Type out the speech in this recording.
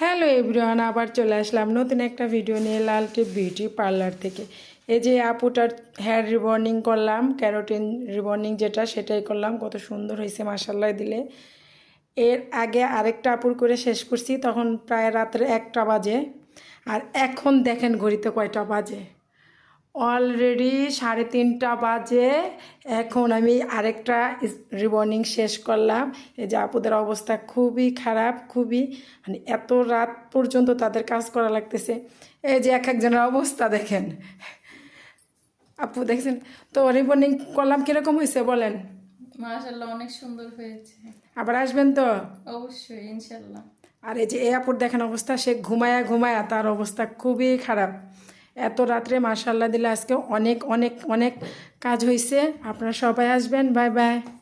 Hello everyone, আবার চলে আসলাম নতুন একটা ভিডিও নিয়ে লালটি বিউটি পার্লার থেকে। এই যে আপুটার হেয়ার রিবর্নিং করলাম ক্যারোটিন রিবর্নিং যেটা, সেটাই করলাম। কত সুন্দর হয়েছে মাসাল্লাহ দিলে। এর আগে আরেকটা আপুর করে শেষ করছি, তখন প্রায় রাত্রে একটা বাজে। আর এখন দেখেন ঘড়িতে কয়টা বাজে। অলরেডি সাড়ে তিনটা বাজে। এখন আমি আরেকটা রিবর্নিং শেষ করলাম। এই যে আপুদের অবস্থা খুবই খারাপ খুবই মানে এত রাত পর্যন্ত তাদের কাজ করা লাগতেছে। এই যে এক একজনের অবস্থা দেখেন। আপু দেখছেন? তো রিবর্নিং করলাম কীরকম হয়েছে বলেন? মাশাল্লাহ অনেক সুন্দর হয়েছে। আবার আসবেন তো? অবশ্যই ইনশাল্লাহ আর এই যে এ আপুর দেখেন অবস্থা সে ঘুমায়া ঘুমায়া তার অবস্থা খুবই খারাপ। এত রাত্রে মার্শাল্লাহ দিলে আজকে অনেক অনেক অনেক কাজ হয়েছে আপনারা সবাই আসবেন। Bye bye.